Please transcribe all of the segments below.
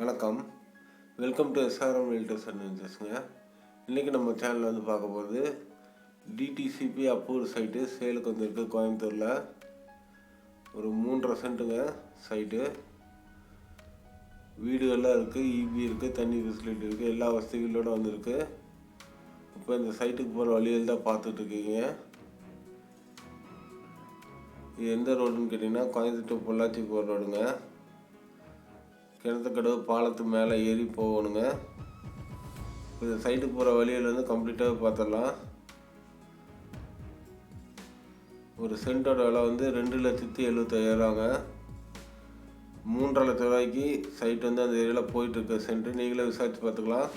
வணக்கம். Welcome to SRM realtors அட்வென்ச்சர்ஸுங்க இன்றைக்கி நம்ம சேனலில் வந்து பார்க்க போகிறது டிடிசிபி அப்ரூவ் சைட்டு சேலுக்கு வந்திருக்கு கோயம்புத்தூரில். ஒரு மூன்றரை சென்ட்டுங்க சைட்டு வீடுகள்லாம் இருக்குது இபி இருக்குது தண்ணி ஃபெசிலிட்டி இருக்குது எல்லா வசதிகளோடு வந்திருக்கு. இப்போ இந்த சைட்டுக்கு போகிற வழியில் தான் பார்த்துட்ருக்கீங்க. இது எந்த ரோடுன்னு கேட்டிங்கன்னா கோயம்புத்தூர் பொள்ளாச்சி போகிற ரோடுங்க கிணத்துக்கடவு பாலத்து மேலே ஏறி போகணுங்க. இந்த சைடு போகிற வழியிலேருந்து கம்ப்ளீட்டாக பார்த்துடலாம் ஒரு சென்ட்டோட விலை வந்து ரெண்டு லட்சத்தி எழுபத்தாயிரங்க மூன்றரை லட்ச ரூபாய்க்கு சைட் வந்து அந்த ஏரியாவில் போயிட்டுருக்கு சென்ட்டு நீங்களே விசாரித்து பார்த்துக்கலாம்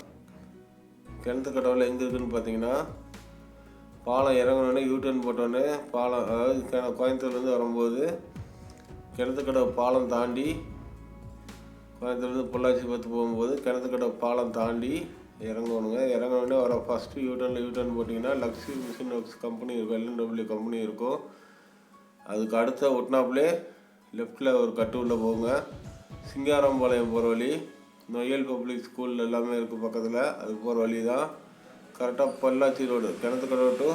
கிணத்துக்கடவில் எங்கே இருக்குதுன்னு பார்த்தீங்கன்னா பாலம் இறங்கினோடனே யூட்டர்ன் போட்டோடனே பாலம் அதாவது கிண கோயம்புத்தூர்லேருந்து வரும்போது கிணத்துக்கடவு பாலம் தாண்டி கோயம்புத்தூர்லேருந்து பொள்ளாச்சி பார்த்து போகும்போது கிணத்துக்கடவு பாலம் தாண்டி இறங்கணுங்க இறங்கினோடனே வர ஃபஸ்ட்டு யூட்டர்னில் யூட்டர்ன் போட்டிங்கன்னா லக்ஸி மிஷின் ஒர்க்ஸ் கம்பெனி இருக்கும் எல்என்டபிள்யூ கம்பெனி இருக்கும். அதுக்கு அடுத்த ஒட்டினாப்புலே லெஃப்டில் ஒரு கட்டு உள்ளே போங்க. சிங்காரம்பாளையம் போகிற வழி நொயல் பப்ளிக் ஸ்கூல் எல்லாமே இருக்குது பக்கத்தில். அது போகிற வழி தான் கரெக்டாக Pollachi road Kinathukadavu to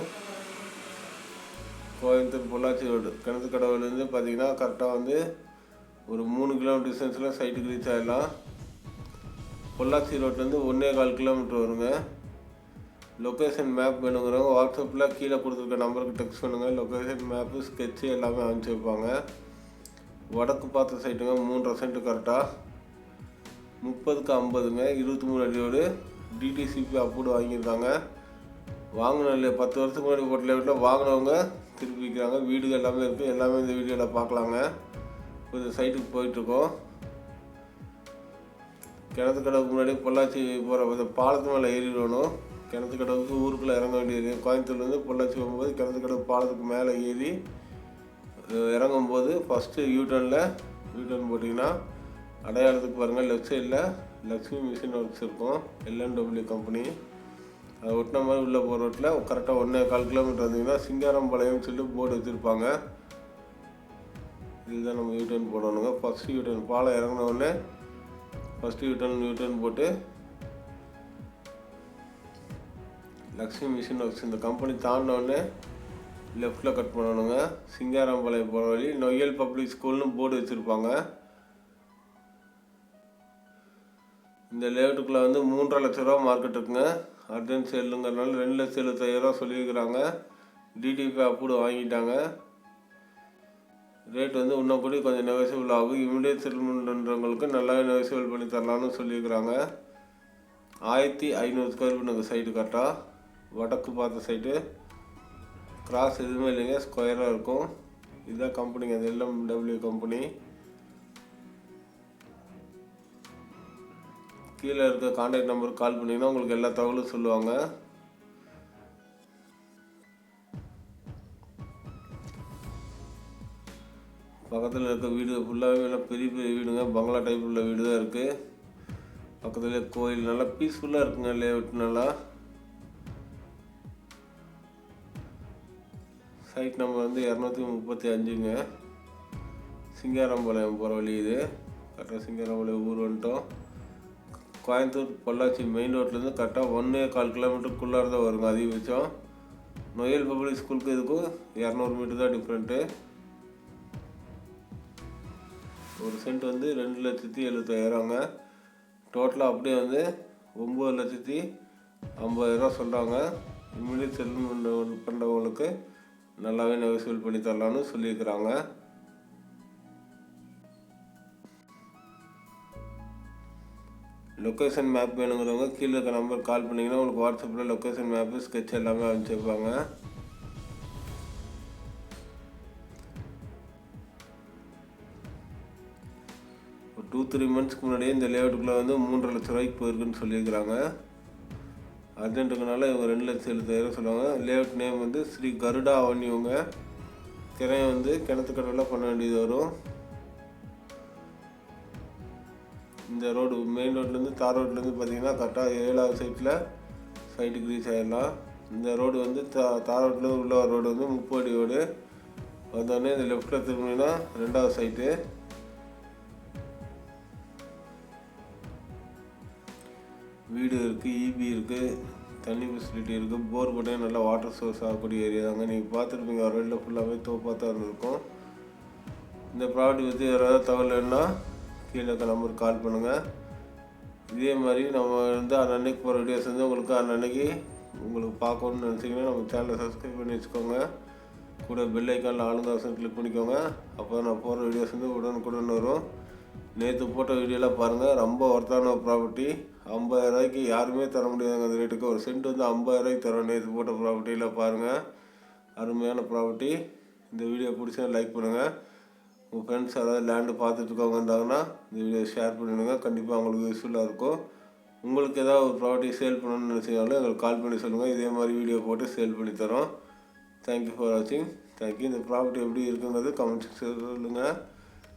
Coimbatore Pollachi road கிணத்துக்கடவுலேருந்து பார்த்தீங்கன்னா கரெக்டாக வந்து ஒரு மூணு கிலோமீட்டர் டிஸ்டன்ஸில் சைட்டுக்கு ரீச் ஆகிடலாம் பொள்ளாச்சி ரோட்லேருந்து ஒன்றே கால் கிலோமீட்டர் வருங்க. லொக்கேஷன் மேப் வேணுங்கிறவங்க வாட்ஸ்அப்பில் கீழே கொடுத்துருக்க நம்பருக்கு டெக்ஸ்ட் பண்ணுங்கள் லொக்கேஷன் மேப்பு ஸ்கெட்சு எல்லாமே அனுப்பிச்சி வைப்பாங்க. வடக்கு பார்த்த சைட்டுங்க மூன்றரை சென்ட் கரெக்டாக முப்பதுக்கு ஐம்பதுங்க. இருபத்தி மூணு அடியோடு டிடிசிபி அப்ரூவ் வாங்கியிருக்காங்க. வாங்கின பத்து வருஷத்துக்கு முன்னாடி போட்ட லேவில் வாங்கினவங்க திருப்பி விற்கிறாங்க வீடு எல்லாமே இருக்குது எல்லாமே இந்த வீடியோவில் பார்க்கலாங்க. கொஞ்சம் சைட்டுக்கு போயிட்டுருக்கோம். கிணத்து கடவுக்கு முன்னாடி பொள்ளாச்சி போகிற இந்த பாலத்து மேலே ஏறிடணும் கிணத்து கடவுக்கு ஊருக்குள்ளே இறங்க வேண்டியது கோயம்புத்தூர்லேருந்து பொள்ளாச்சி போகும்போது கிணத்து கடவு பாலத்துக்கு மேலே ஏறி இறங்கும்போது ஃபஸ்ட்டு யூட்டர்னில் யூட்டர்ன் போட்டிங்கன்னா அடையாளத்துக்கு பாருங்கள் லெஃப்ட் சைடில் லக்ஷ்மி மிஷின் ஒர்க்ஸ் இருக்கும் எல்என்டபிள்யூ கம்பெனி அதை ஒட்டின மாதிரி உள்ளே போகிற ரோட்டில் கரெக்டாக ஒன்றே கால் கிலோமீட்டர் வந்தீங்கன்னா சிங்காரம்பாளையம்னு சொல்லிட்டு போர்டு வச்சுருப்பாங்க. இதுதான் நம்ம யூட்டர்ன் போடணுங்க. ஃபஸ்ட்டு யூட்டர்ன் பாலம் இறங்கின உடனே first U turn U turn போட்டு லக்ஷ்மி மிஷின் ஒர்க்ஸ் இந்த கம்பெனி தாண்டின லெஃப்டில் கட் பண்ணணுங்க. சிங்காரம்பாளையம் போகிற வழி நொய்யல் பப்ளிக் ஸ்கூல்னு போர்டு வச்சுருப்பாங்க. இந்த லேஅவுட்டுக்குள்ளே வந்து மூன்றரை லட்ச ரூபா மார்க்கெட் இருக்குங்க. அர்ஜென்ட் சேலுங்கிறனால ரெண்டு லட்சம் எழுபத்தாயிரரூவா சொல்லியிருக்கிறாங்க. டிடிபி அப்ரூவ் வாங்கிட்டாங்க. ரேட் வந்து இன்னும் கூட கொஞ்சம் நெகசிபிள் ஆகும். இமிடியட் செட்டில்மெண்ட்ன்றவங்களுக்கு நல்லாவே நெகசிபிள் பண்ணி தரலாம்னு சொல்லியிருக்கிறாங்க. ஆயிரத்தி ஐநூறு ஸ்கொயர் ஃபீட் சைடு கரெக்டாக வடக்கு பார்த்த சைட்டு கிராஸ் எதுவுமே இல்லைங்க ஸ்கொயராக இருக்கும். இதுதான் கம்பெனிங்க அது எல்எம்டபிள்யூ கம்பெனி கீழே இருக்க கான்டாக்ட் நம்பருக்கு கால் பண்ணிங்கன்னா உங்களுக்கு எல்லா தகவலும் சொல்லுவாங்க. பக்கத்தில் இருக்க வீடு ஃபுல்லாகவே எல்லாம் பெரிய பெரிய வீடுங்க. பங்களா டைப் உள்ள வீடு தான் இருக்குது பக்கத்துலேயே கோயில் நல்லா பீஸ்ஃபுல்லாக இருக்குங்க லேஅவுட் நல்லா. சைட் நம்பர் வந்து இரநூத்தி முப்பத்தி அஞ்சுங்க. சிங்காரம்பாளையம் போகிற வழி இது. கரெக்டாக சிங்காரம்பாளையம் ஊர் வந்துட்டோம். கோயம்புத்தூர் பொள்ளாச்சி மெயின் ரோட்லேருந்து கரெக்டாக ஒன்றே கால் கிலோமீட்டருக்குள்ளார தான் வருங்க அதிகபட்சம். நொயல் பப்ளிக் ஸ்கூலுக்கு இதுக்கும் இரநூறு மீட்டர் தான் டிஃப்ரெண்ட்டு ஒரு சென்ட் வந்து ரெண்டு லட்சத்தி எழுபத்தாயிரங்க டோட்டலாக அப்படியே வந்து ஒம்பது லட்சத்தி ஐம்பதாயிரரூவா சொல்கிறாங்க இம்மிடியட் செட்டில்மெண்ட் பண்ணுறவங்களுக்கு நல்லாவே நெகோசியபிள் பண்ணி தரலான்னு சொல்லியிருக்கிறாங்க. லொக்கேஷன் மேப் வேணுங்கிறவங்க கீழே இருக்க நம்பர் கால் பண்ணிங்கன்னா உங்களுக்கு வாட்ஸ்அப்பில் லொக்கேஷன் மேப்பு ஸ்கெட்ச் எல்லாமே அனுப்பிச்சிருப்பாங்க டூ த்ரீ மந்த்ஸ்க்கு முன்னாடியே இந்த லேஅவுட்டுக்குள்ளே வந்து மூன்றரை லட்ச ரூபாய்க்கு போயிருக்குன்னு சொல்லியிருக்கிறாங்க. அர்ஜென்ட்டுக்குனால இவங்க ரெண்டு லட்சம் எழுபதாயிரம் சொல்லுவாங்க. லேஅவுட் நேம் வந்து ஸ்ரீ கருடா அவனிவங்க திரையை வந்து கிணத்துக்கடவில் பண்ண வேண்டியது வரும். இந்த ரோடு மெயின் ரோட்லேருந்து தார் ரோட்லேருந்து பார்த்தீங்கன்னா கரெக்டாக ஏழாவது சைட்டில் சைட்டுக்கு ரீச் ஆகிடலாம் இந்த ரோடு வந்து தா தார் ரோட்லேருந்து உள்ள ரோடு வந்து முப்பது அடி ரோடு வந்தோடனே இந்த லெஃப்ட்டில் திரும்பினா ரெண்டாவது சைட்டு வீடு இருக்குது இபி இருக்குது தண்ணி ஃபெசிலிட்டி இருக்குது போர் போட்டால் நல்லா வாட்டர் சோர்ஸ் ஆகக்கூடிய ஏரியா தாங்க நீங்கள் பார்த்துருப்பீங்க வரையில் ஃபுல்லாகவே தோப்பாக தான் இருந்திருக்கும். இந்த ப்ராடக்ட் பற்றி யாராவது தகவல் வேணுன்னா கீழே இருக்க நம்பருக்கு கால் பண்ணுங்கள் இதே மாதிரி நம்ம வந்து அன்னன்னைக்கு போகிற வீடியோஸ் வந்து உங்களுக்கு அன்னன்னைக்கு உங்களுக்கு பார்க்கணும்னு நினச்சிங்கன்னா நம்ம சேனலை சப்ஸ்கிரைப் பண்ணி வச்சுக்கோங்க. கூட பெல் ஐக்கானில் ஆளுங்க ஆப்ஷன் கிளிக் பண்ணிக்கோங்க. அப்போ நான் போகிற வீடியோஸ் வந்து உடனுக்குடன் வரும். நேற்று போட்ட வீடியோலாம் பாருங்கள் ரொம்ப ஒர்த்தான ப்ராப்பர்ட்டி ஐம்பதாயிரரூவாய்க்கு யாருமே தர முடியாதுங்க அந்த ரேட்டுக்கு ஒரு சென்ட் வந்து ஐம்பதாயிரரூவாய்க்கு தரோம் நேற்று போட்ட ப்ராப்பர்ட்டியில் பாருங்கள் அருமையான ப்ராப்பர்ட்டி இந்த வீடியோ பிடிச்சா லைக் பண்ணுங்கள் உங்கள் ஃப்ரெண்ட்ஸ் யாராவது லேண்டு பார்த்துட்ருக்கவங்க இருந்தாங்கன்னா இந்த வீடியோ ஷேர் பண்ணிவிடுங்க கண்டிப்பாக அவங்களுக்கு யூஸ்ஃபுல்லாக இருக்கும். உங்களுக்கு ஏதாவது ஒரு ப்ராப்பர்ட்டி சேல் பண்ணணும்னு நினச்சிங்கனாலும் எங்களுக்கு கால் பண்ணி சொல்லுங்கள் இதே மாதிரி வீடியோ போட்டு சேல் பண்ணி தரோம் தேங்க்யூ ஃபார் வாட்சிங் தேங்க்யூ இந்த ப்ராப்பர்ட்டி எப்படி இருக்குங்கிறது கமெண்ட்